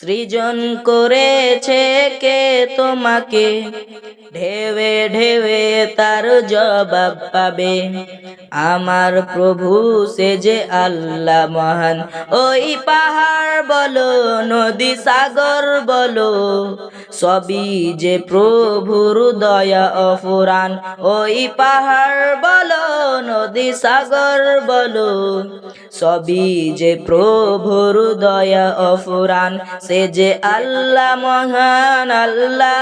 সৃজন করেছে কে তোমাকে? ঢেবে ঢেবে তার জবাব পাবে। আমার প্রভু, সে যে আল্লাহ মহান। ওই পাহাড় বলো, নদী সাগর বলো সবই যে প্রভুর দয়া অফুরান ওই পাহাড় বলো, নদী সাগর বলো, সবই যে প্রভুর দয়া অফুরান সে যে আল্লাহ মহান আল্লাহ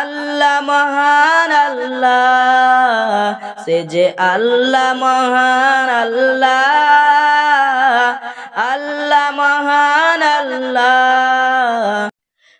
আল্লাহ মহান আল্লাহ, সে যে আল্লাহ মহান আল্লাহ আল্লাহ মহান আল্লাহ।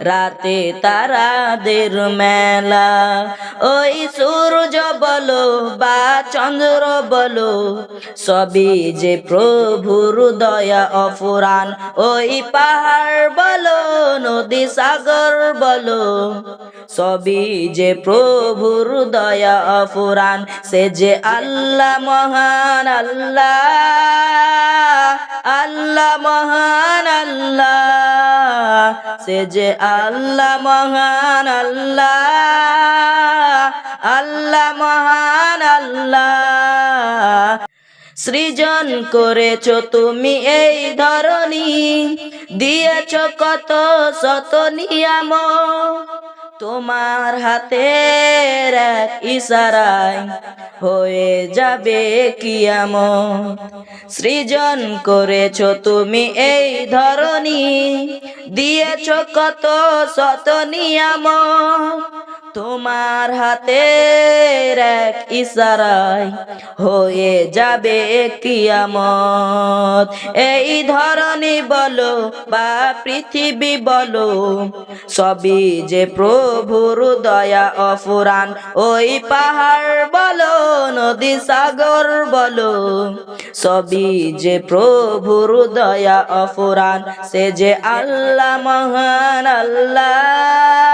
রাতে তারাদের মেলা। ওই সূর্য বলো বা চন্দ্র বলো, সবই যে প্রভুর দয়া অফুরান। ওই পাহাড় বলো, নদী সাগর বলো, সবই যে প্রভুর দয়া অফুরান। সে যে আল্লাহ মহান আল্লাহ আল্লাহ মহান আল্লাহ। সে যে আল্লাহ মহান আল্লাহ আল্লাহ মহান আল্লাহ। সৃজন করেছ তুমি এই ধরনী দিয়েছ কত শত নিয়াম। তোমার হাতের ইশারায় হয়ে যাবে কিয়াম সৃজন করেছ তুমি এই ধরনী দিয়েছ কত শত নিয়াম তোমার হাতে এক ইশারায় হয়ে যাবে কিয়ামত। এই ধরনী বলো বা পৃথিবী বলো, সবই যে প্রভুর দয়া অফুরান। ওই পাহাড় বলো, নদী সাগর বলো, সবই যে প্রভুর দয়া অফুরান। সে যে আল্লাহ, মহান আল্লাহ।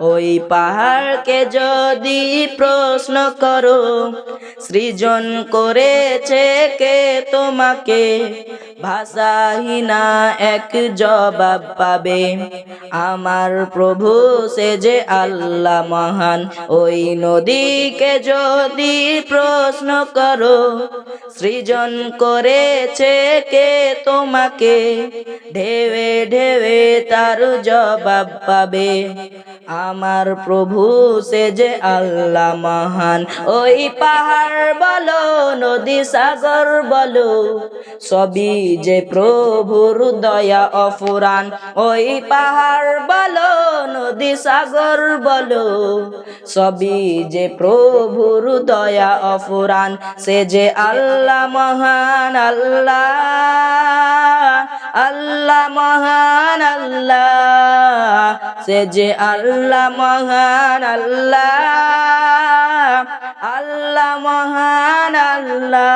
ওই পাহাড়কে যদি প্রশ্ন করো, সৃজন করেছে কে তোমাকে? ভাষাহীনা এক জবাব পাবে, আমার প্রভু সে যে আল্লাহ মহান। ওই নদীকে যদি প্রশ্ন করো, সৃজন করেছে কে তোমাকে? ঢেবে ঢেবে তার জবাব পাবে আমার প্রভু, সে যে আল্লাহ মহান। ওই পাহাড় বলো, নদী সাগর বলো, সবই যে প্রভুর দয়া অফুরান। ওই পাহাড় বলো, নদী সাগর বলো, সবই যে প্রভুর দয়া অফুরান। সে যে আল্লাহ মহান, আল্লাহ আল্লাহ মহান, আল্লাহ সে যে আল্লাহ মহান আল্লাহ। আল্লাহ মহান আল্লাহ।